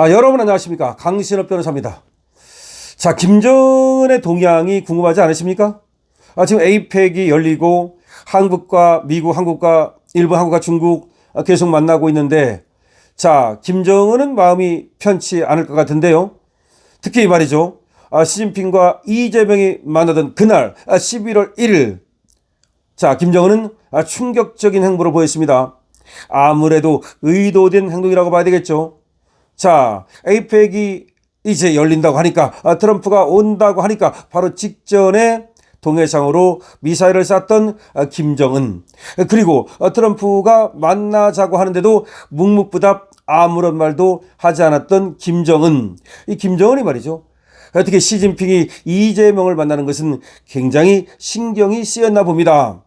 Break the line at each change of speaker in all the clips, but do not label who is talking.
아, 여러분 안녕하십니까. 강신업 변호사입니다. 자, 김정은의 동향이 궁금하지 않으십니까? 아, 지금 에이펙이 열리고 한국과 미국, 한국과 일본, 한국과 중국 아, 계속 만나고 있는데 자, 김정은은 마음이 편치 않을 것 같은데요. 특히 말이죠. 아, 시진핑과 이재명이 만나던 그날 아, 11월 1일 자, 김정은은 아, 충격적인 행보를 보였습니다. 아무래도 의도된 행동이라고 봐야 되겠죠. 자, 에이펙이 이제 열린다고 하니까 아, 트럼프가 온다고 하니까 바로 직전에 동해상으로 미사일을 쐈던 아, 김정은 그리고 아, 트럼프가 만나자고 하는데도 묵묵부답 아무런 말도 하지 않았던 김정은 이 김정은이 말이죠. 어떻게 시진핑이 이재명을 만나는 것은 굉장히 신경이 쓰였나 봅니다.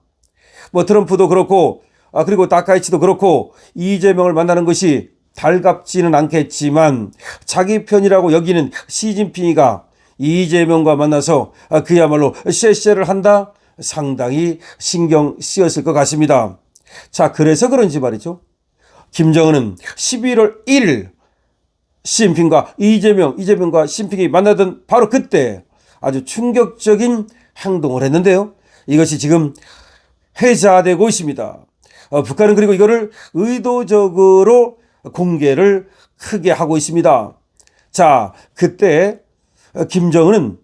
뭐 트럼프도 그렇고 아 그리고 다카이치도 그렇고 이재명을 만나는 것이 달갑지는 않겠지만 자기 편이라고 여기는 시진핑이가 이재명과 만나서 아, 그야말로 쉐쉐를 한다 상당히 신경 쓰였을 것 같습니다. 자 그래서 그런지 말이죠. 김정은은 11월 1일 시진핑과 이재명, 이재명과 시진핑이 만나던 바로 그때 아주 충격적인 행동을 했는데요. 이것이 지금 회자되고 있습니다. 어, 북한은 그리고 이거를 의도적으로 공개를 크게 하고 있습니다. 자, 그때 김정은은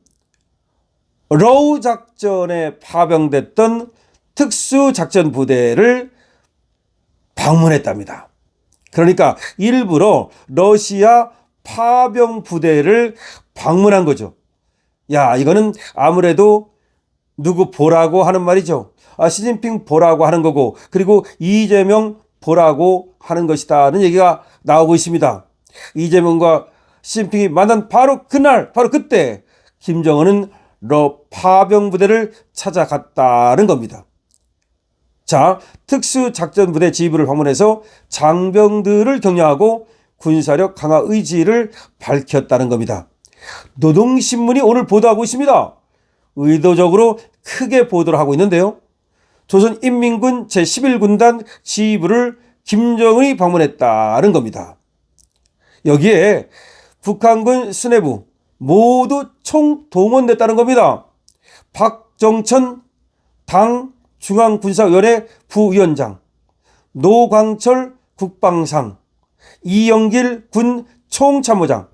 러우 작전에 파병됐던 특수작전 부대를 방문했답니다. 그러니까 일부러 러시아 파병 부대를 방문한 거죠. 야, 이거는 아무래도 누구 보라고 하는 말이죠. 아, 시진핑 보라고 하는 거고, 그리고 이재명 보라고 하는 것이다 는 얘기가 나오고 있습니다. 이재명과 시진핑이 만난 바로 그날, 바로 그때, 김정은은 러 파병 부대를 찾아갔다는 겁니다. 자, 특수작전부대 지휘부를 방문해서 장병들을 격려하고 군사력 강화 의지를 밝혔다는 겁니다. 노동신문이 오늘 보도하고 있습니다. 의도적으로 크게 보도를 하고 있는데요. 조선인민군 제11군단 지휘부를 김정은이 방문했다는 겁니다. 여기에 북한군 수뇌부 모두 총동원됐다는 겁니다. 박정천 당 중앙군사위원회 부위원장, 노광철 국방상, 이영길 군 총참모장,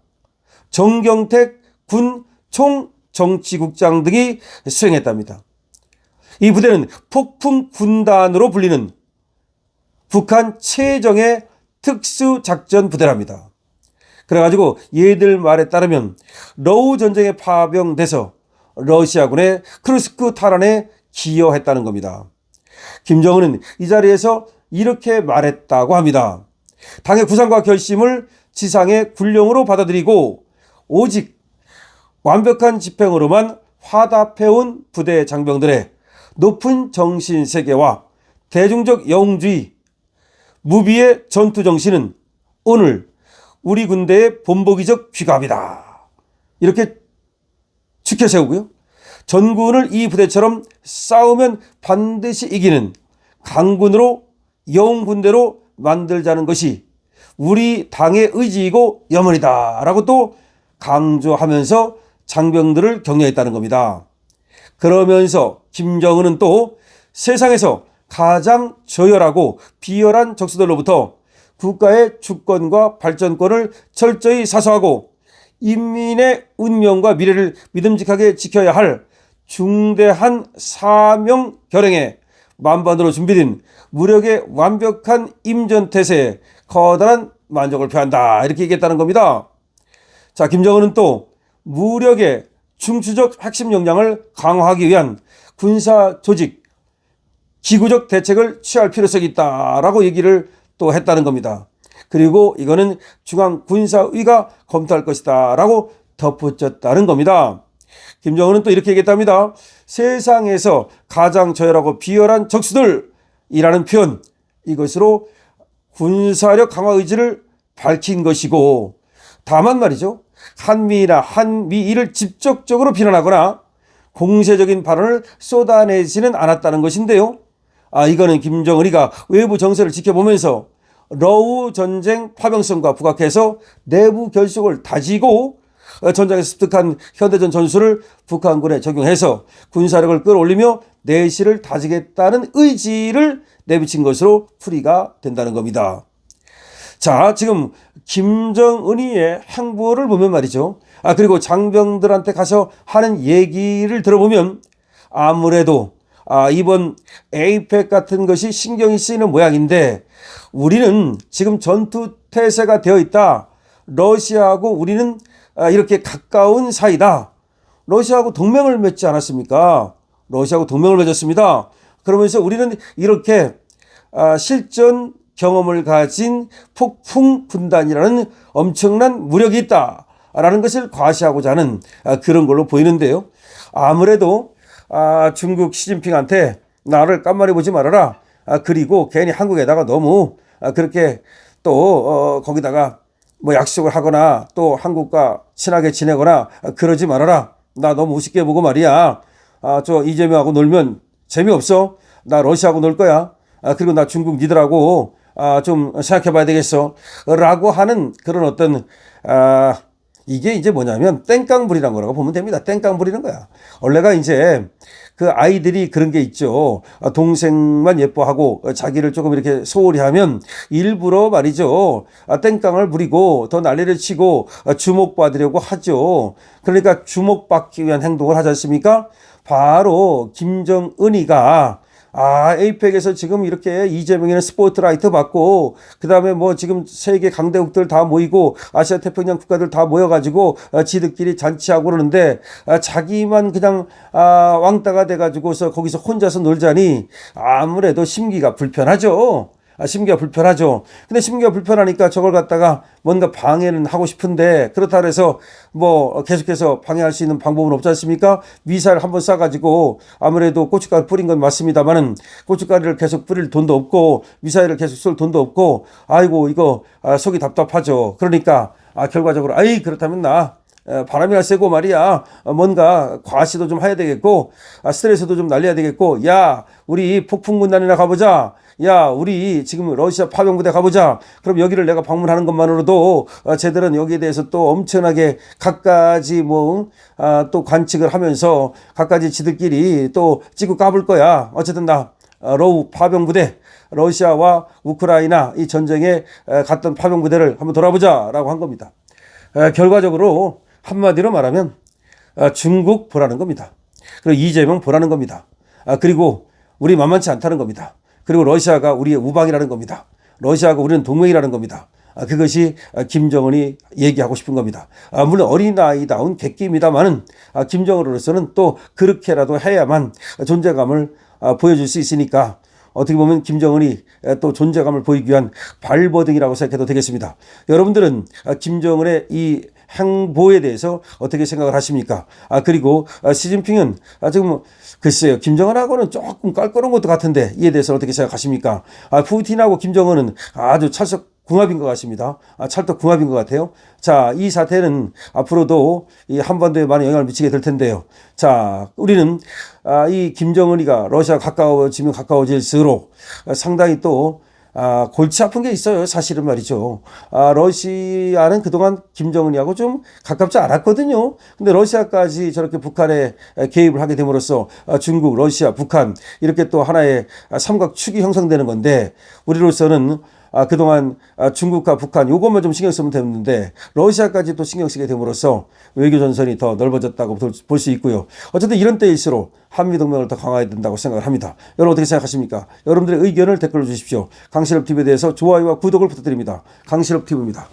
정경택 군 총정치국장 등이 수행했답니다. 이 부대는 폭풍 군단으로 불리는 북한 최정의 특수작전 부대랍니다. 그래가지고 얘들 말에 따르면 러우 전쟁에 파병돼서 러시아군의 크루스크 탈환에 기여했다는 겁니다. 김정은은 이 자리에서 이렇게 말했다고 합니다. 당의 구상과 결심을 지상의 군령으로 받아들이고 오직 완벽한 집행으로만 화답해온 부대 장병들의 높은 정신 세계와 대중적 영웅주의, 무비의 전투 정신은 오늘 우리 군대의 본보기적 귀감이다. 이렇게 지켜 세우고요. 전군을 이 부대처럼 싸우면 반드시 이기는 강군으로 영웅 군대로 만들자는 것이 우리 당의 의지이고 염원이다라고 또 강조하면서 장병들을 격려했다는 겁니다. 그러면서 김정은은 또 세상에서 가장 저열하고 비열한 적수들로부터 국가의 주권과 발전권을 철저히 사수하고 인민의 운명과 미래를 믿음직하게 지켜야 할 중대한 사명 결행에 만반으로 준비된 무력의 완벽한 임전태세에 커다란 만족을 표한다. 이렇게 얘기했다는 겁니다. 자, 김정은은 또 무력의 중추적 핵심 역량을 강화하기 위한 군사 조직, 기구적 대책을 취할 필요성이 있다라고 얘기를 또 했다는 겁니다. 그리고 이거는 중앙 군사위가 검토할 것이다라고 덧붙였다는 겁니다. 김정은은 또 이렇게 얘기했답니다. 세상에서 가장 저열하고 비열한 적수들이라는 표현, 이것으로 군사력 강화 의지를 밝힌 것이고, 다만 말이죠. 한미나 한미일을 직접적으로 비난하거나 공세적인 발언을 쏟아내지는 않았다는 것인데요. 아, 이거는 김정은이가 외부 정세를 지켜보면서 러우 전쟁 파병성과 부각해서 내부 결속을 다지고 어, 전장에서 습득한 현대전 전술을 북한군에 적용해서 군사력을 끌어올리며 내실을 다지겠다는 의지를 내비친 것으로 풀이가 된다는 겁니다. 자, 지금 김정은이의 행보를 보면 말이죠. 아, 그리고 장병들한테 가서 하는 얘기를 들어보면 아무래도 아, 이번 에이펙 같은 것이 신경이 쓰이는 모양인데 우리는 지금 전투 태세가 되어 있다. 러시아하고 우리는 아, 이렇게 가까운 사이다. 러시아하고 동맹을 맺지 않았습니까? 러시아하고 동맹을 맺었습니다. 그러면서 우리는 이렇게 아, 실전 경험을 가진 폭풍 군단이라는 엄청난 무력이 있다 라는 것을 과시하고자 하는 아, 그런 걸로 보이는데요. 아무래도 아, 중국 시진핑한테 나를 깜말해 보지 말아라. 아, 그리고 괜히 한국에다가 너무 아, 그렇게 또 어, 거기다가 뭐 약속을 하거나 또 한국과 친하게 지내거나 아, 그러지 말아라. 나 너무 우습게 보고 말이야. 아, 저 이재명하고 놀면 재미없어. 나 러시아하고 놀 거야. 아, 그리고 나 중국 니들하고 아, 좀 생각해 봐야 되겠어. 라고 하는 그런 어떤, 아, 이게 이제 뭐냐면 땡깡 부리는 거라고 보면 됩니다. 땡깡 부리는 거야. 원래가 이제 그 아이들이 그런 게 있죠. 아, 동생만 예뻐하고 자기를 조금 이렇게 소홀히 하면 일부러 말이죠. 아, 땡깡을 부리고 더 난리를 치고 아, 주목받으려고 하죠. 그러니까 주목받기 위한 행동을 하지 않습니까? 바로 김정은이가 아, 에이펙에서 지금 이렇게 이재명이는 스포트라이트 받고, 그 다음에 뭐 지금 세계 강대국들 다 모이고, 아시아 태평양 국가들 다 모여가지고, 아, 지들끼리 잔치하고 그러는데, 아, 자기만 그냥, 아, 왕따가 돼가지고서 거기서 혼자서 놀자니, 아무래도 심기가 불편하죠. 아, 심기가 불편하죠. 근데 심기가 불편하니까 저걸 갖다가 뭔가 방해는 하고 싶은데 그렇다 그래서 뭐 계속해서 방해할 수 있는 방법은 없지 않습니까? 미사일 한번 쏴가지고 아무래도 고춧가루 뿌린 건 맞습니다만은 고춧가루를 계속 뿌릴 돈도 없고 미사일을 계속 쏠 돈도 없고 아이고 이거 아, 속이 답답하죠. 그러니까 아, 결과적으로 아이 그렇다면 나 에, 바람이나 쐬고 말이야 어, 뭔가 과시도 좀 해야 되겠고 아, 스트레스도 좀 날려야 되겠고 야 우리 폭풍 군단이나 가보자 야 우리 지금 러시아 파병부대 가보자 그럼 여기를 내가 방문하는 것만으로도 어, 쟤들은 여기에 대해서 또 엄청나게 갖가지 뭐또 아, 또 관측을 하면서 갖가지 지들끼리 또 찍고 까불 거야 어쨌든 나 어, 러우 파병부대 러시아와 우크라이나 이 전쟁에 에, 갔던 파병부대를 한번 돌아보자라고 한 겁니다. 에, 결과적으로 한마디로 말하면 아, 중국 보라는 겁니다. 그리고 이재명 보라는 겁니다. 아, 그리고 우리 만만치 않다는 겁니다. 그리고 러시아가 우리의 우방이라는 겁니다. 러시아가 우리는 동맹이라는 겁니다. 아, 그것이 아, 김정은이 얘기하고 싶은 겁니다. 아, 물론 어린아이다운 객기입니다만은 아, 김정은으로서는 또 그렇게라도 해야만 존재감을 아, 보여줄 수 있으니까 어떻게 보면 김정은이 또 존재감을 보이기 위한 발버둥이라고 생각해도 되겠습니다. 여러분들은 아, 김정은의 이 행보에 대해서 어떻게 생각을 하십니까? 아, 그리고 아, 시진핑은 아, 지금 뭐 글쎄요. 김정은하고는 조금 깔끔한 것도 같은데 이에 대해서 어떻게 생각하십니까? 아, 푸틴하고 김정은은 아주 찰석 궁합인 것 같습니다. 아, 찰떡 궁합인 것 같아요. 자, 이 사태는 앞으로도 이 한반도에 많은 영향을 미치게 될 텐데요. 자, 우리는 아, 이 김정은이가 러시아 가까워지면 가까워질수록 상당히 또 아, 골치 아픈 게 있어요. 사실은 말이죠. 아, 러시아는 그동안 김정은이하고 좀 가깝지 않았거든요. 근데 러시아까지 저렇게 북한에 개입을 하게 됨으로써 아, 중국, 러시아, 북한 이렇게 또 하나의 삼각축이 형성되는 건데 우리로서는 아, 그동안 아, 중국과 북한 요것만 좀 신경 쓰면 되는데 러시아까지 또 신경 쓰게 됨으로써 외교 전선이 더 넓어졌다고 볼 수 있고요. 어쨌든 이런 때일수록 한미 동맹을 더 강화해야 된다고 생각을 합니다. 여러분 어떻게 생각하십니까? 여러분들의 의견을 댓글로 주십시오. 강실업 TV에 대해서 좋아요와 구독을 부탁드립니다. 강실업 TV입니다.